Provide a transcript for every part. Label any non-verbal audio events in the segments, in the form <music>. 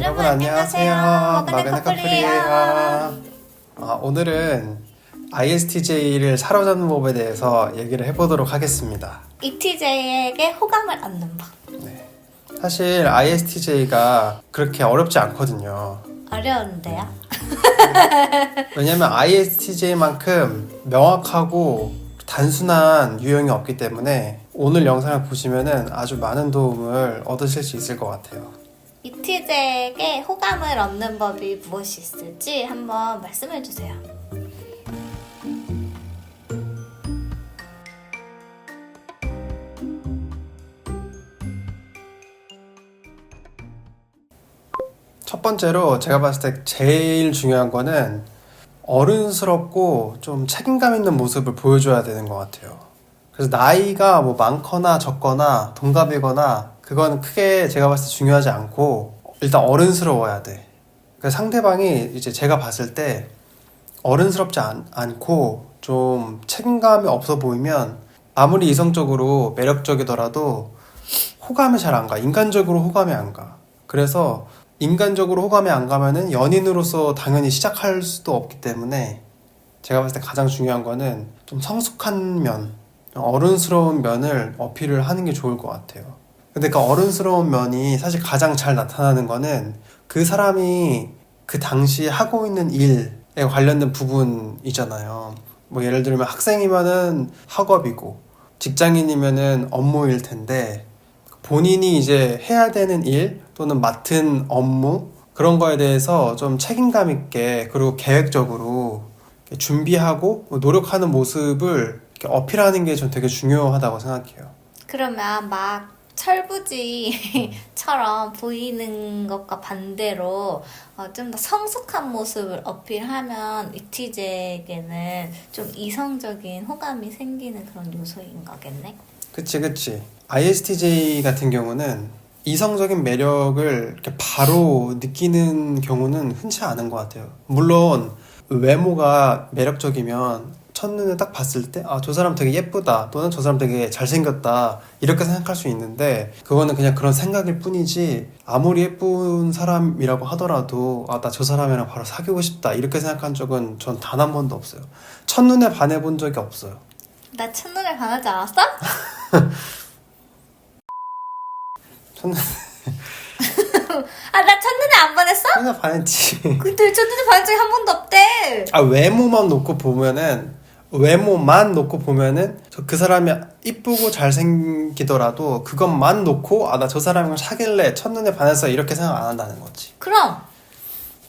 여러분 안녕하세요. 마그네 커플이에요. 아, 오늘은 ISTJ를 사로잡는 법에 대해서 얘기를 해보도록 하겠습니다. ETJ에게 호감을 얻는 법. 사실 ISTJ가 그렇게 어렵지 않거든요. 어려운데요? 왜냐면 ISTJ만큼 명확하고 단순한 유형이 없기 때문에 오늘 영상을 보시면은 아주 많은 도움을 얻으실 수 있을 것 같아요. ETJ에게 호감을 얻는 법이 무엇이 있을지 한번 말씀해 주세요. 첫 번째로 제가 봤을 때 제일 중요한 거는 어른스럽고 좀 책임감 있는 모습을 보여줘야 되는 것 같아요. 그래서 나이가 뭐 많거나 적거나 동갑이거나 그건 크게 제가 봤을 때 중요하지 않고 일단 어른스러워야 돼. 그 상대방이 이제 제가 봤을 때 어른스럽지 않, 않고 좀 책임감이 없어 보이면 아무리 이성적으로 매력적이더라도 호감이 잘 안 가. 인간적으로 호감이 안 가. 그래서 인간적으로 호감이 안 가면은 연인으로서 당연히 시작할 수도 없기 때문에 제가 봤을 때 가장 중요한 거는 좀 성숙한 면, 어른스러운 면을 어필을 하는 게 좋을 것 같아요. 근데 그 어른스러운 면이 사실 가장 잘 나타나는 거는 그 사람이 그 당시에 하고 있는 일에 관련된 부분이잖아요. 뭐 예를 들면 학생이면은 학업이고 직장인이면은 업무일 텐데 본인이 이제 해야 되는 일 또는 맡은 업무 그런 거에 대해서 좀 책임감 있게 그리고 계획적으로 준비하고 노력하는 모습을 어필하는 게 전 되게 중요하다고 생각해요. 그러면 막 철부지처럼 보이는 것과 반대로 어, 좀 더 성숙한 모습을 어필하면 ETJ에게는 좀 이성적인 호감이 생기는 그런 요소인 거겠네. 그치, 그치. ISTJ 같은 경우는 이성적인 매력을 이렇게 바로 느끼는 경우는 흔치 않은 것 같아요. 물론 외모가 매력적이면 첫눈에 딱 봤을 때, 아, 저 사람 되게 예쁘다. 또는 저 사람 되게 잘생겼다. 이렇게 생각할 수 있는데, 그거는 그냥 그런 생각일 뿐이지, 아무리 예쁜 사람이라고 하더라도, 아, 나 저 사람이랑 바로 사귀고 싶다. 이렇게 생각한 적은 전 단 한 번도 없어요. 첫눈에 반해본 적이 없어요. 나 첫눈에 반하지 않았어? <laughs> 첫눈에 아, 나 첫눈에 안 반했어? 첫눈에 반했지. 근데 첫눈에 반한 적이 한 번도 없대. 아 외모만 놓고 보면은 외모만 놓고 보면은 저그 사람이 이쁘고 잘생기더라도 그것만 놓고 아 나 저 사람이랑 사귈래 첫눈에 반해서 이렇게 생각 안 한다는 거지. 그럼!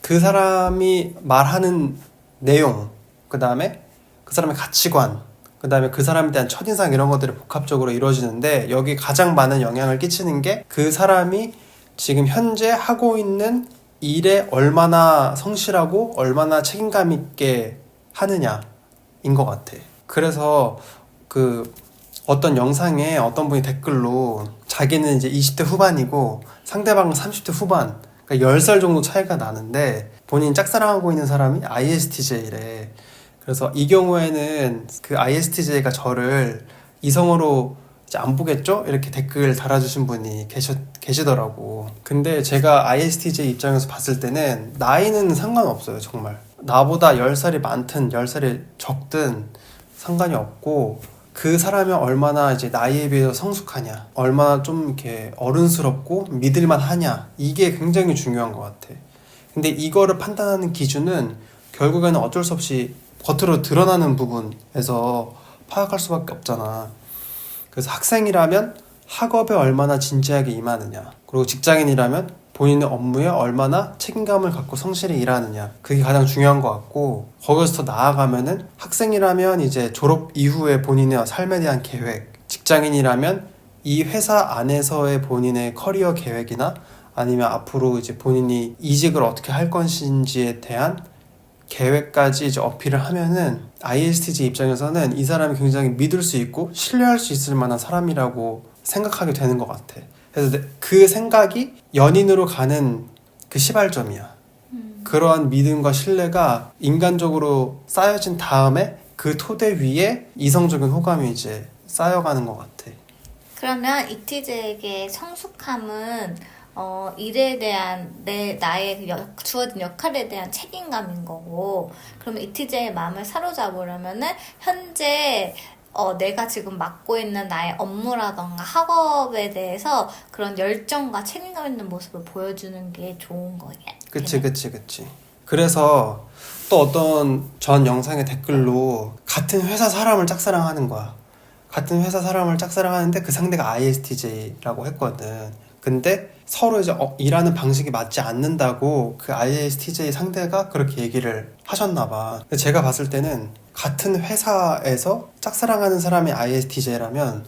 그 사람이 말하는 내용 그 다음에 그 사람의 가치관 그 다음에 그 사람에 대한 첫인상 이런 것들이 복합적으로 이루어지는데 여기 가장 많은 영향을 끼치는 게 그 사람이 지금 현재 하고 있는 일에 얼마나 성실하고 얼마나 책임감 있게 하느냐 인 것 같아. 그래서 그 어떤 영상에 어떤 분이 댓글로 자기는 이제 20대 후반이고 상대방은 30대 후반, 그러니까 10살 정도 차이가 나는데 본인이 짝사랑하고 있는 사람이 ISTJ래. 그래서 이 경우에는 그 ISTJ가 저를 이성으로 안 보겠죠? 이렇게 댓글 달아주신 분이 계셔, 계시더라고. 근데 제가 ISTJ 입장에서 봤을 때는 나이는 상관없어요, 정말. 나보다 10살이 많든 10살이 적든 상관이 없고 그 사람이 얼마나 이제 나이에 비해서 성숙하냐, 얼마나 좀 이렇게 어른스럽고 믿을만 하냐, 이게 굉장히 중요한 것 같아. 근데 이거를 판단하는 기준은 결국에는 어쩔 수 없이 겉으로 드러나는 부분에서 파악할 수밖에 없잖아. 그래서 학생이라면 학업에 얼마나 진지하게 임하느냐, 그리고 직장인이라면 본인의 업무에 얼마나 책임감을 갖고 성실히 일하느냐, 그게 가장 중요한 것 같고, 거기서 더 나아가면은 학생이라면 이제 졸업 이후에 본인의 삶에 대한 계획, 직장인이라면 이 회사 안에서의 본인의 커리어 계획이나 아니면 앞으로 이제 본인이 이직을 어떻게 할 것인지에 대한 계획까지 이제 어필을 하면은 ISTJ 입장에서는 이 사람이 굉장히 믿을 수 있고 신뢰할 수 있을 만한 사람이라고 생각하게 되는 것 같아. 그래서 내- 그 생각이 연인으로 가는 그 시발점이야. 그러한 믿음과 신뢰가 인간적으로 쌓여진 다음에 그 토대 위에 이성적인 호감이 이제 쌓여가는 것 같아. 그러면 ETJ에게 성숙함은 어, 일에 대한 내 나의 그 역- 주어진 역할에 대한 책임감인 거고 그러면 이티제의 마음을 사로잡으려면은 현재 어, 내가 지금 맡고 있는 나의 업무라던가 학업에 대해서 그런 열정과 책임감 있는 모습을 보여주는 게 좋은 거예요. 그치 그치 그치. 그래서 또 어떤 전 영상의 댓글로 같은 회사 사람을 짝사랑하는 거야. 같은 회사 사람을 짝사랑하는데 그 상대가 ISTJ라고 했거든. 근데 서로 이제 어, 일하는 방식이 맞지 않는다고 그 ISTJ 상대가 그렇게 얘기를 하셨나 봐. 근데 제가 봤을 때는 같은 회사에서 짝사랑하는 사람이 ISTJ라면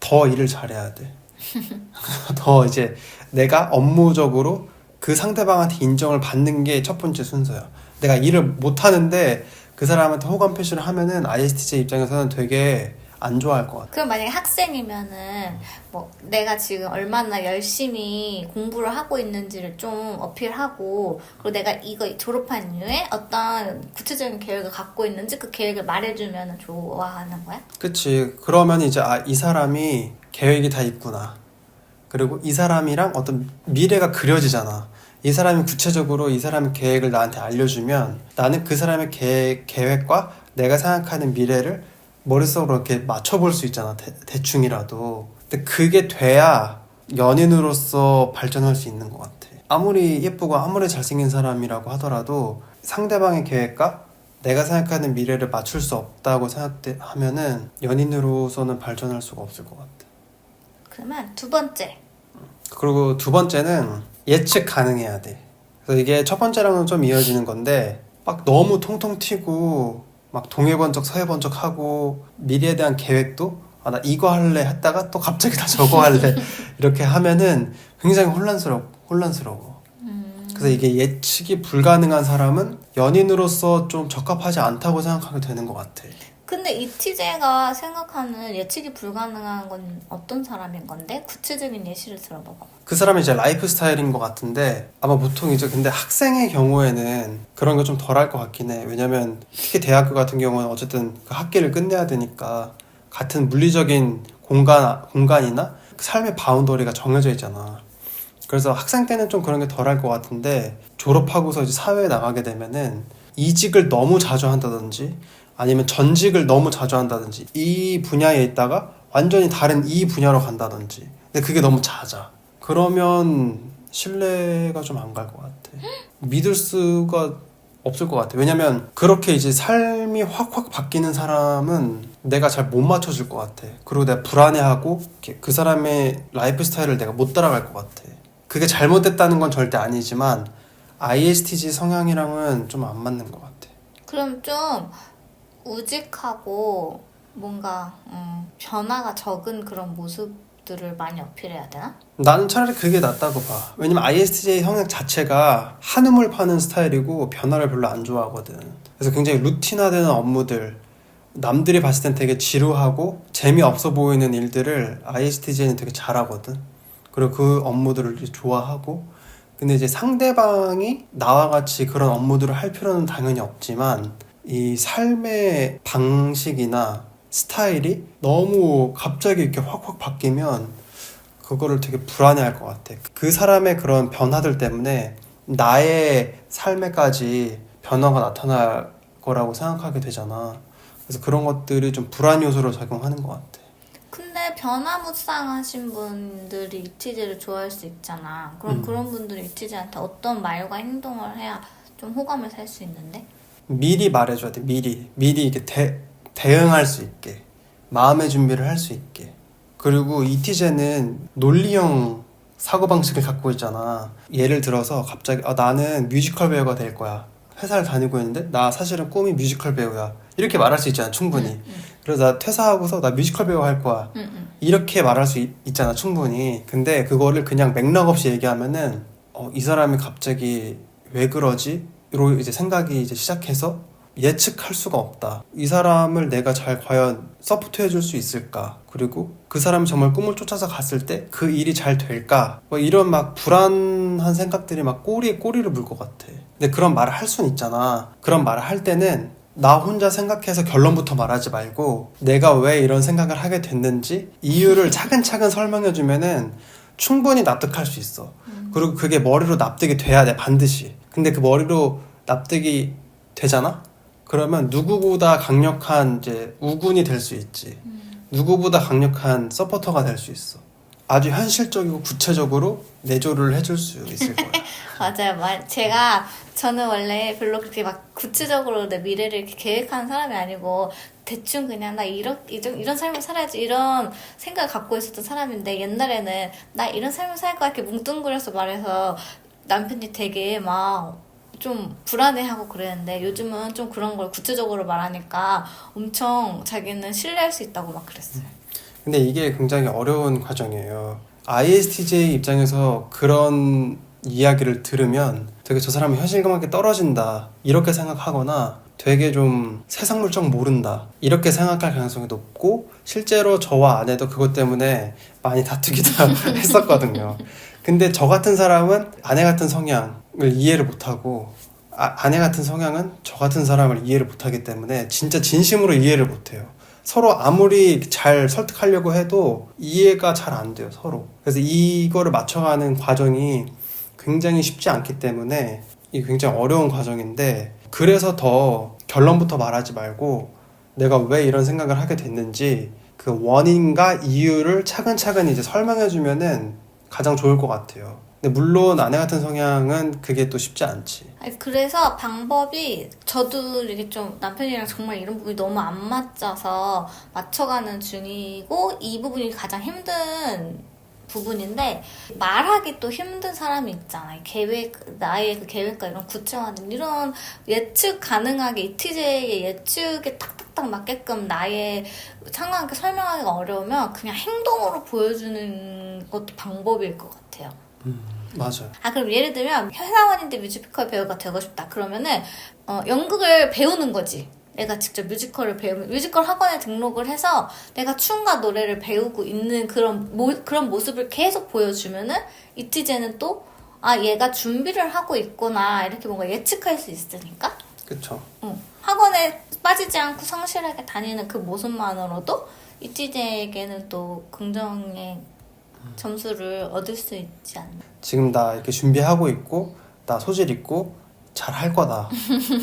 더 일을 잘해야 돼 <laughs> 더 이제 내가 업무적으로 그 상대방한테 인정을 받는 게 첫 번째 순서야. 내가 일을 못 하는데 그 사람한테 호감 표시를 하면은 ISTJ 입장에서는 되게 안 좋아할 것 같아. 그럼 만약에 학생이면은 뭐 내가 지금 얼마나 열심히 공부를 하고 있는지를 좀 어필하고 그리고 내가 이거 졸업한 이후에 어떤 구체적인 계획을 갖고 있는지 그 계획을 말해주면 좋아하는 거야? 그치. 그러면 이제 아, 이 사람이 계획이 다 있구나. 그리고 이 사람이랑 어떤 미래가 그려지잖아. 이 사람이 구체적으로 이 사람의 계획을 나한테 알려주면 나는 그 사람의 계획, 계획과 내가 생각하는 미래를 머릿속으로 이렇게 맞춰볼 수 있잖아. 대, 대충이라도. 근데 그게 돼야 연인으로서 발전할 수 있는 것 같아. 아무리 예쁘고 아무리 잘생긴 사람이라고 하더라도 상대방의 계획과 내가 생각하는 미래를 맞출 수 없다고 생각하면은 연인으로서는 발전할 수가 없을 것 같아. 그러면 두 번째 그리고 두 번째는 예측 가능해야 돼. 그래서 이게 첫 번째랑은 좀 이어지는 건데 막 너무 통통 튀고 막 동해번쩍 서해번쩍 하고 미래에 대한 계획도 아 나 이거 할래 했다가 또 갑자기 다 저거 할래 <laughs> 이렇게 하면은 굉장히 혼란스러워 혼란스러워. 음, 그래서 이게 예측이 불가능한 사람은 연인으로서 좀 적합하지 않다고 생각하게 되는 것 같아. 근데 이티제가 생각하는 예측이 불가능한 건 어떤 사람인 건데? 구체적인 예시를 들어봐봐. 그 사람이 이제 라이프 스타일인 것 같은데 아마 보통 이제 근데 학생의 경우에는 그런 거 좀 덜 할 것 같긴 해. 왜냐면 특히 대학교 같은 경우는 어쨌든 그 학기를 끝내야 되니까 같은 물리적인 공간 공간이나 그 삶의 바운더리가 정해져 있잖아. 그래서 학생 때는 좀 그런 게 덜 할 것 같은데 졸업하고서 이제 사회에 나가게 되면은 이직을 너무 자주 한다든지 아니면 전직을 너무 자주 한다든지 이 분야에 있다가 완전히 다른 이 분야로 간다든지. 근데 그게 너무 잦아 그러면 신뢰가 좀 안 갈 것 같아. 믿을 수가 없을 것 같아. 왜냐면 그렇게 이제 삶이 확확 바뀌는 사람은 내가 잘 못 맞춰줄 것 같아. 그리고 내가 불안해하고 그 사람의 라이프 스타일을 내가 못 따라갈 것 같아. 그게 잘못됐다는 건 절대 아니지만 ISTJ 성향이랑은 좀 안 맞는 것 같아. 그럼 좀 우직하고 뭔가 음, 변화가 적은 그런 모습들을 많이 어필해야 되나? 나는 차라리 그게 낫다고 봐. 왜냐면 ISTJ 성향 자체가 한음을 파는 스타일이고 변화를 별로 안 좋아하거든. 그래서 굉장히 루틴화되는 업무들, 남들이 봤을 땐 되게 지루하고 재미없어 보이는 일들을 ISTJ는 되게 잘하거든. 그리고 그 업무들을 좋아하고. 근데 이제 상대방이 나와 같이 그런 업무들을 할 필요는 당연히 없지만 이 삶의 방식이나 스타일이 너무 갑자기 이렇게 확확 바뀌면 그거를 되게 불안해할 것 같아. 그 사람의 그런 변화들 때문에 나의 삶에까지 변화가 나타날 거라고 생각하게 되잖아. 그래서 그런 것들이 좀 불안 요소로 작용하는 것 같아. 근데 변화무쌍하신 분들이 이티제를 좋아할 수 있잖아. 그럼 음. 그런 분들이 이티제한테 어떤 말과 행동을 해야 좀 호감을 살 수 있는데? 미리 말해줘야 돼. 미리 미리 이렇게 대, 대응할 수 있게 마음의 준비를 할 수 있게. 그리고 이티제는 논리형 사고 방식을 갖고 있잖아. 예를 들어서 갑자기 아, 나는 뮤지컬 배우가 될 거야. 회사를 다니고 있는데 나 사실은 꿈이 뮤지컬 배우야. 이렇게 말할 수 있잖아 충분히. 응, 그래서 나 퇴사하고서 나 뮤지컬 배우 할 거야. 응, 응. 이렇게 말할 수 있, 있잖아 충분히. 근데 그거를 그냥 맥락 없이 얘기하면은 어, 이 사람이 갑자기 왜 그러지? 로 이제 생각이 이제 시작해서 예측할 수가 없다. 이 사람을 내가 잘 과연 서포트 해 줄 수 있을까? 그리고 그 사람이 정말 꿈을 쫓아서 갔을 때 그 일이 잘 될까? 뭐 이런 막 불안한 생각들이 막 꼬리에 꼬리를 물 것 같아. 근데 그런 말을 할 수는 있잖아. 그런 말을 할 때는 나 혼자 생각해서 결론부터 말하지 말고 내가 왜 이런 생각을 하게 됐는지 이유를 차근차근 설명해 주면은 충분히 납득할 수 있어. 음. 그리고 그게 머리로 납득이 돼야 돼 반드시 근데 그 머리로 납득이 되잖아? 그러면 누구보다 강력한 이제 우군이 될 수 있지. 누구보다 강력한 서포터가 될 수 있어. 아주 현실적이고 구체적으로 내조를 해줄 수 있을 거야. <laughs> 맞아요. 말, 제가, 저는 원래 별로 그렇게 막 구체적으로 내 미래를 계획하는 사람이 아니고, 대충 그냥 나 이런, 이런, 이런 삶을 살아야지 이런 생각을 갖고 있었던 사람인데, 옛날에는 나 이런 삶을 살 거야 이렇게 뭉뚱그려서 말해서 남편이 되게 막, 좀 불안해하고 그랬는데 요즘은 좀 그런 걸 구체적으로 말하니까 엄청 자기는 신뢰할 수 있다고 막 그랬어요. 근데 이게 굉장히 어려운 과정이에요. ISTJ 입장에서 그런 이야기를 들으면 되게 저 사람은 현실감하게 떨어진다. 이렇게 생각하거나 되게 좀 세상 물정 모른다. 이렇게 생각할 가능성이 높고 실제로 저와 아내도 그것 때문에 많이 다투기도 <laughs> 했었거든요. 근데 저 같은 사람은 아내 같은 성향을 이해를 못하고 아, 아내 같은 성향은 저 같은 사람을 이해를 못하기 때문에 진짜 진심으로 이해를 못해요. 서로 아무리 잘 설득하려고 해도 이해가 잘 안 돼요, 서로. 그래서 이거를 맞춰가는 과정이 굉장히 쉽지 않기 때문에 이 굉장히 어려운 과정인데 그래서 더 결론부터 말하지 말고 내가 왜 이런 생각을 하게 됐는지 그 원인과 이유를 차근차근 이제 설명해 주면은 가장 좋을 것 같아요. 근데 물론 아내 같은 성향은 그게 또 쉽지 않지. 아니, 그래서 방법이 저도 이게 좀 남편이랑 정말 이런 부분이 너무 안 맞아서 맞춰가는 중이고 이 부분이 가장 힘든 부분인데 말하기 또 힘든 사람이 있잖아요. 계획 나의 그 계획과 이런 구체화된 이런 예측 가능하게 이티제의 예측에 탁탁탁 맞게끔 나의 상황을 설명하기가 어려우면 그냥 행동으로 보여주는 것도 방법일 것 같아요. 맞아요. 아 그럼 예를 들면 회사원인데 뮤지컬 배우가 되고 싶다 그러면은 어, 연극을 배우는 거지 내가 직접 뮤지컬을 배우면 뮤지컬 학원에 등록을 해서 내가 춤과 노래를 배우고 있는 그런 모, 그런 모습을 계속 보여주면은 이티제는 또 아 얘가 준비를 하고 있구나 이렇게 뭔가 예측할 수 있으니까 그쵸. 응. 학원에 빠지지 않고 성실하게 다니는 그 모습만으로도 이티제에게는 또 긍정의 점수를 얻을 수 있지 않나 지금 나 이렇게 준비하고 있고 나 소질 있고 잘 할 거다.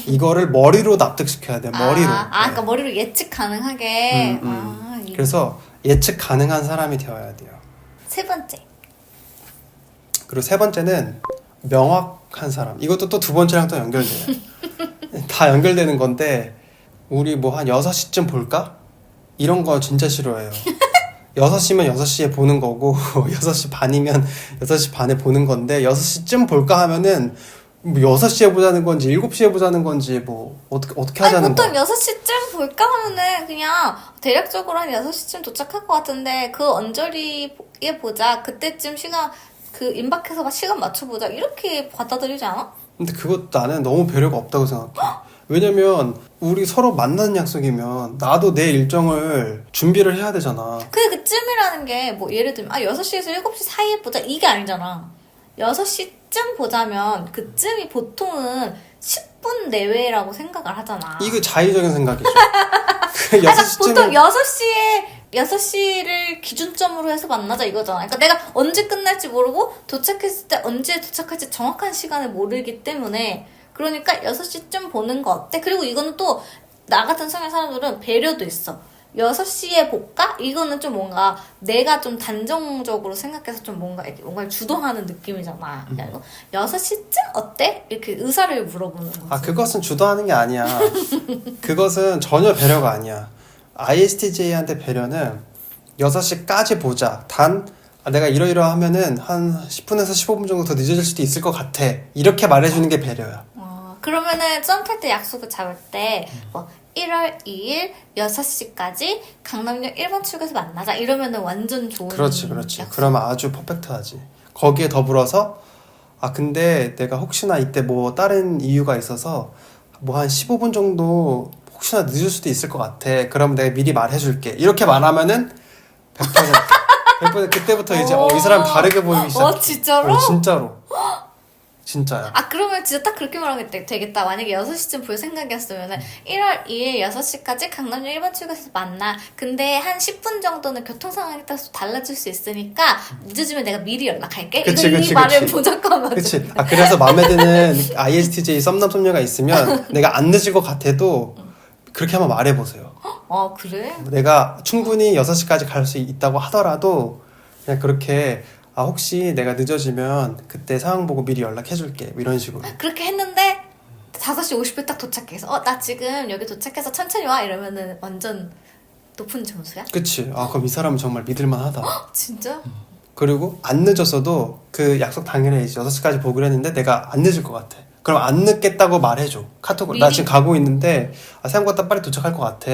이거를 머리로 납득시켜야 돼. 머리로. 아, 아 네. 그러니까 머리로 예측 가능하게. 음, 음. 아, 이- 그래서 예측 가능한 사람이 되어야 돼요. 세 번째. 그리고 세 번째는 명확한 사람. 이것도 또 두 번째랑 또 연결돼요. <laughs> 다 연결되는 건데 우리 뭐 한 6시쯤 볼까? 이런 거 진짜 싫어해요. <laughs> 6시면 6시에 보는 거고 <laughs> 6시 반이면 6시 반에 보는 건데 6시쯤 볼까 하면은 뭐 6시에 보자는 건지 7시에 보자는 건지 뭐 어떻게 어떻게 아니, 하자는 보통 거야. 6시쯤 볼까 하면은 그냥 대략적으로 한 6시쯤 도착할 것 같은데 그 언저리에 보자. 그때쯤 시간 그 임박해서 막 시간 맞춰보자. 이렇게 받아들이지 않아? 근데 그것도 나는 너무 배려가 없다고 생각해. 왜냐면 우리 서로 만나는 약속이면 나도 내 일정을 준비를 해야 되잖아. 근데 그쯤이라는 게 뭐 예를 들면 아 6시에서 7시 사이에 보자 이게 아니잖아. 6시 쯤 보자면 그쯤이 보통은 10분 내외라고 생각을 하잖아. 이거 자의적인 생각이죠. 그 <laughs> 그러니까 6시쯤에 보통 6시에 6시를 기준점으로 해서 만나자 이거잖아. 그러니까 내가 언제 끝날지 모르고 도착했을 때 언제 도착할지 정확한 시간을 모르기 때문에 그러니까 6시쯤 보는 거 어때? 그리고 이거는 또 나 같은 성향 사람들은 배려도 있어. 6시에 볼까? 이거는 좀 뭔가 내가 좀 단정적으로 생각해서 좀 뭔가 이렇게 뭔가를 주도하는 느낌이잖아. 그리고 6시쯤 어때? 이렇게 의사를 물어보는 거지. 아 그것은 주도하는 게 아니야. <laughs> 그것은 전혀 배려가 아니야. ISTJ한테 배려는 6시까지 보자. 단 아, 내가 이러이러하면은 한 10분에서 15분 정도 더 늦어질 수도 있을 것 같아. 이렇게 말해주는 게 배려야. 어, 그러면은 썸탈 때 약속을 잡을 때, 뭐, 1월 2일 6시까지 강남역 1번 출구에서 만나자. 이러면 은 완전 좋은. 그렇지, 그렇지. 약속. 그러면 아주 퍼펙트하지. 거기에 더불어서 아 근데 내가 혹시나 이때 뭐 다른 이유가 있어서 뭐 한 15분 정도 혹시나 늦을 수도 있을 것 같아. 그럼 내가 미리 말해줄게. 이렇게 말하면은 100% 100% 그때부터 이제 어, 이 사람 다르게 보이기 시작해. 어, 진짜로? 어, 진짜로. 진짜야. 아 그러면 진짜 딱 그렇게 말하면 되- 되겠다 만약에 6시쯤 볼 생각이었으면 1월 2일 6시까지 강남역 1번 출구에서 만나 근데 한 10분 정도는 교통 상황에 따라서 달라질 수 있으니까 늦어지면 내가 미리 연락할게 그치, 이거 그치, 이 말을 그치. 무조건 맞아 그치. 아, 그래서 마음에 드는 ISTJ 썸남 썸녀가 있으면 <laughs> 내가 안 늦을 것 같아도 그렇게 한번 말해보세요. 어 그래? 내가 충분히 6시까지 갈 수 있다고 하더라도 그냥 그렇게 아, 혹시 내가 늦어지면 그때 상황 보고 미리 연락해줄게. 뭐 이런 식으로. 그렇게 했는데 5시 50분 딱 도착해서 어 나 지금 여기 도착해서 천천히 와 이러면은 완전 높은 점수야? 그치. 아, 그럼 이 사람은 정말 믿을만 하다. 진짜? 그리고 안 늦었어도 그 약속 당일에 이제 6시까지 보기로 했는데 내가 안 늦을 것 같아. 그럼 안 늦겠다고 말해줘. 카톡으로. 나 미리? 지금 가고 있는데 아, 생각보다 빨리 도착할 것 같아.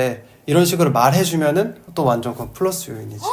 이런 식으로 말해주면은 또 완전 그건 플러스 요인이지.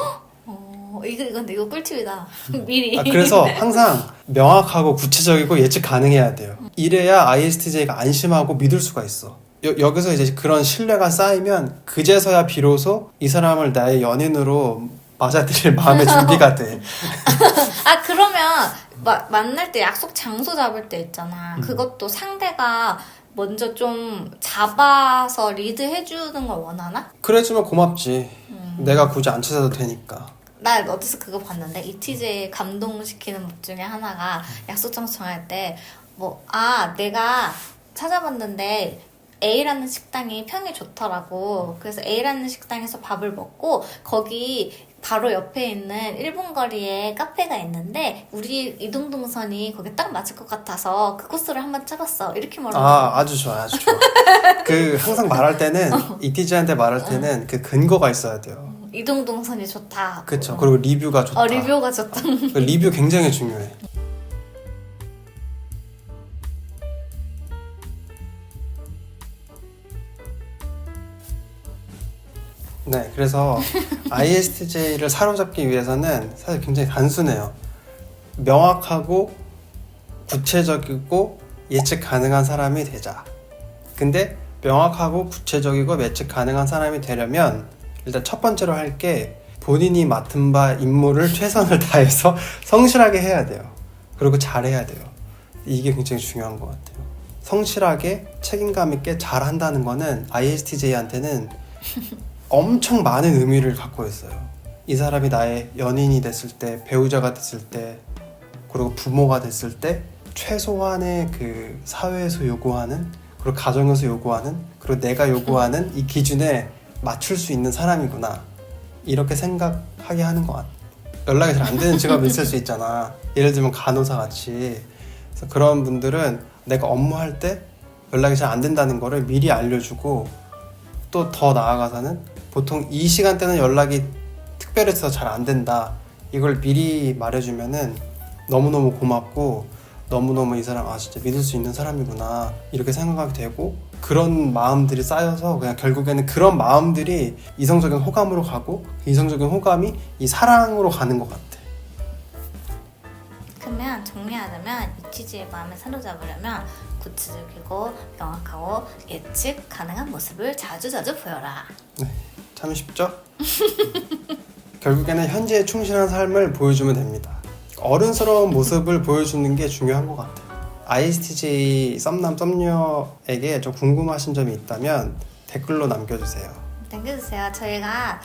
어 이거 이건 이거 꿀팁이다 <laughs> 미리 아, 그래서 항상 명확하고 구체적이고 예측 가능해야 돼요. 이래야 ISTJ가 안심하고 믿을 수가 있어. 여, 여기서 이제 그런 신뢰가 쌓이면 그제서야 비로소 이 사람을 나의 연인으로 맞아들일 마음의 <laughs> 준비가 돼. <laughs> 아 그러면 마, 만날 때 약속 장소 잡을 때 있잖아. 음. 그것도 상대가 먼저 좀 잡아서 리드 해주는 걸 원하나? 그래주면 고맙지. 음. 내가 굳이 안 찾아도 되니까. 나 어디서 그거 봤는데 이티제 감동시키는 법 중에 하나가 약속 정할 때 뭐 아 내가 찾아봤는데 A라는 식당이 평이 좋더라고. 그래서 A라는 식당에서 밥을 먹고 거기 바로 옆에 있는 1분 거리에 카페가 있는데 우리 이동 동선이 거기 딱 맞을 것 같아서 그 코스를 한번 짜봤어. 이렇게 말하면 아, 아주 좋아, 아주 좋아. 그 항상 말할 때는 <laughs> 어. 이티지한테 말할 때는 그 근거가 있어야 돼요. 이동 동선이 좋다. 그쵸. 그리고 리뷰가 좋다. 어 리뷰가 좋다. 그 리뷰 굉장히 중요해. 네, 그래서 <laughs> ISTJ를 사로잡기 위해서는 사실 굉장히 단순해요. 명확하고 구체적이고 예측 가능한 사람이 되자. 근데 명확하고 구체적이고 예측 가능한 사람이 되려면 일단 첫 번째로 할 게 본인이 맡은 바 임무를 <laughs> 최선을 다해서 성실하게 해야 돼요. 그리고 잘해야 돼요. 이게 굉장히 중요한 것 같아요. 성실하게 책임감 있게 잘한다는 거는 ISTJ한테는 <laughs> 엄청 많은 의미를 갖고 있어요. 이 사람이 나의 연인이 됐을 때, 배우자가 됐을 때, 그리고 부모가 됐을 때 최소한의 그 사회에서 요구하는 그리고 가정에서 요구하는 그리고 내가 요구하는 이 기준에 맞출 수 있는 사람이구나 이렇게 생각하게 하는 것 같아. 연락이 잘 안 되는 직업이 있을 수 있잖아. 예를 들면 간호사 같이. 그래서 그런 분들은 내가 업무할 때 연락이 잘 안 된다는 거를 미리 알려주고 또 더 나아가서는 보통 이 시간대는 연락이 특별해서 잘 안 된다. 이걸 미리 말해주면은 너무너무 고맙고 너무너무 이 사람 아 진짜 믿을 수 있는 사람이구나 이렇게 생각하게 되고 그런 마음들이 쌓여서 그냥 결국에는 그런 마음들이 이성적인 호감으로 가고 그 이성적인 호감이 이 사랑으로 가는 것 같아. 그러면 정리하자면 이티지의 마음을 사로잡으려면 구체적이고 명확하고 예측 가능한 모습을 자주자주 보여라. 참 쉽죠? <laughs> 결국에는 현재에 충실한 삶을 보여주면 됩니다. 어른스러운 모습을 보여주는 게 중요한 것 같아요. ISTJ 썸남 썸녀에게 좀 궁금하신 점이 있다면 댓글로 남겨주세요. 남겨주세요. 저희가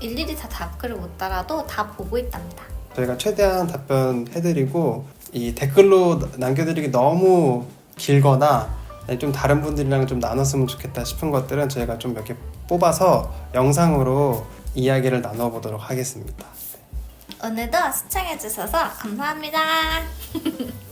일일이 다 답글을 못 달아도 다 보고 있답니다. 저희가 최대한 답변해드리고 이 댓글로 남겨드리기 너무 길거나 좀 다른 분들이랑 좀 나눴으면 좋겠다 싶은 것들은 저희가 좀 몇 개 뽑아서 영상으로 이야기를 나눠보도록 하겠습니다. 오늘도 시청해주셔서 감사합니다. <laughs>